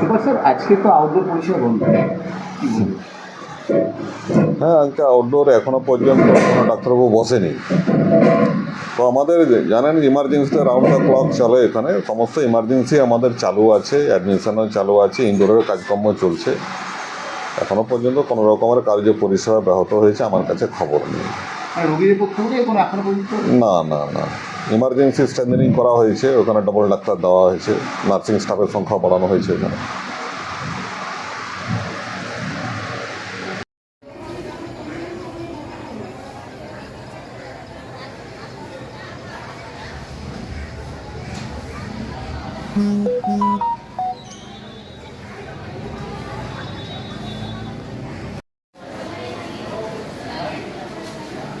Subhash sir আজকে তো outdoor পরিষেবা বন্ধ। হ্যাঁ আজকে আউটডোর এখনও পর্যন্ত কোনো ডাক্তারবাবু বসেনি। তো আমাদের জানেন ইমার্জেন্সিতে রাউন্ড দ্য ক্লক চলে এখানে। সমস্ত ইমার্জেন্সি আমাদের চালু আছে অ্যাডমিশনও চালু আছে ইনডোরের কাজকর্ম চলছে। এখনও পর্যন্ত কোনো রকমের কার্য পরিষেবা ব্যাহত হয়েছে, আমার কাছে খবর নেই। রোগীদের পক্ষ থেকে কোনো এখনও পর্যন্ত? না না না। ইমার্জেন্সি স্ট্রেন্থেনিং করা হয়েছে ওখানে ডবল ডাক্তার দেওয়া হয়েছে নার্সিং স্টাফের সংখ্যা বাড়ানো হয়েছে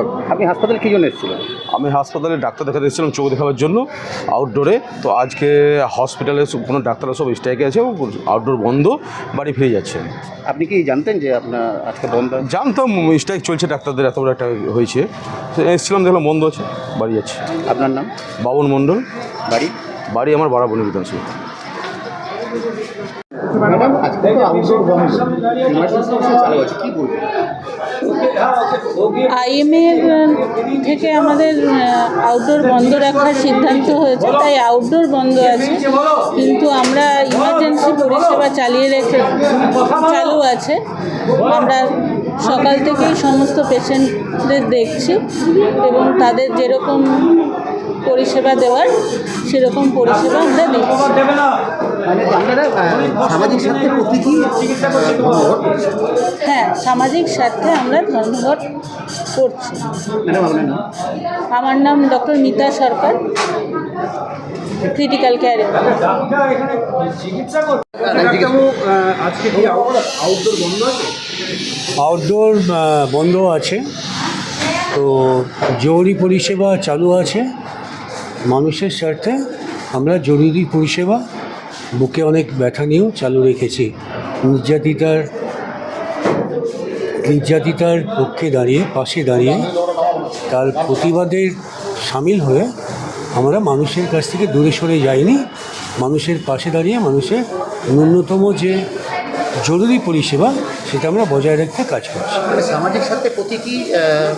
এখানে আপনি হাসপাতালে কি জন্য এসেছিলেন? আমি হাসপাতালে ডাক্তার দেখাতে এসেছিলাম চোখ দেখাবার জন্য আউটডোরে তো আজকে হসপিটালে কোনো ডাক্তাররা সব স্ট্রাইকে আছে আউটডোর বন্ধ বাড়ি ফিরে যাচ্ছে। আপনি কি জানতেন যে আপনার আজকে বন্ধ? জানতাম স্ট্রাইক চলছে ডাক্তারদের এত বড় একটা হয়েছে। এসেছিলাম দেখলাম বন্ধ আছে বাড়ি যাচ্ছে। আপনার নাম? বাবন মণ্ডল। বাড়ি? বাড়ি আমার বাড়াবনি বিধানসভা। ম্যাডাম আজকে আউটডোর বন্ধ। চালু আছে কি বলবেন? আইএমএর থেকে আমাদের আউটডোর বন্ধ রাখার সিদ্ধান্ত হয়েছে, তাই আউটডোর বন্ধ আছে। কিন্তু আমরা ইমার্জেন্সি পরিষেবা চালিয়ে রেখে চালু আছে। আমরা সকাল থেকেই সমস্ত পেশেন্টদের দেখছি এবং তাদের যেরকম পরিষেবা দেওয়ার সেরকম পরিষেবা আমরা দিচ্ছি মানে হ্যাঁ সামাজিক স্বার্থে আমরা ধন্যবাদ করছি। আমার নাম doctor Mita Sarkar critical care আজকে কি আউটডোর বন্ধ আছে? আউটডোর আহ, বন্ধ আছে। তো জরুরি পরিষেবা চালু আছে। মানুষের স্বার্থে আমরা জরুরি পরিষেবা বুকে অনেক ব্যথা নিয়েও চালু রেখেছি। নির্যাতিতার নির্যাতিতার পক্ষে দাঁড়িয়ে পাশে দাঁড়িয়ে তার প্রতিবাদের সামিল হয়ে আমরা মানুষের কাছ থেকে দূরে সরে যাইনি। মানুষের পাশে দাঁড়িয়ে মানুষের ন্যূনতম যে জরুরি পরিষেবা সেটা আমরা বজায় রাখতে কাজ করছি। সামাজিক স্বার্থের প্রতীকী আহ,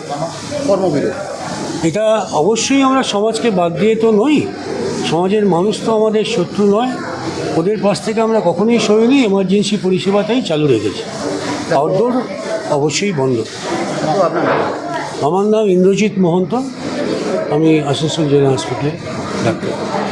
কর্মবিরতি এটা অবশ্যই আমরা সমাজকে বাদ দিয়ে তো নই। সমাজের মানুষ তো আমাদের শত্রু নয়। ওদের পাশ থেকে আমরা কখনোই সরিনি এমার্জেন্সি পরিষেবাটাই চালু রেখেছি। আউটডোর অবশ্যই বন্ধ। আমার নাম ইন্দ্রজিৎ মহন্ত। আমি আসানসোল জেলা হাসপাতালে ডাক্তার।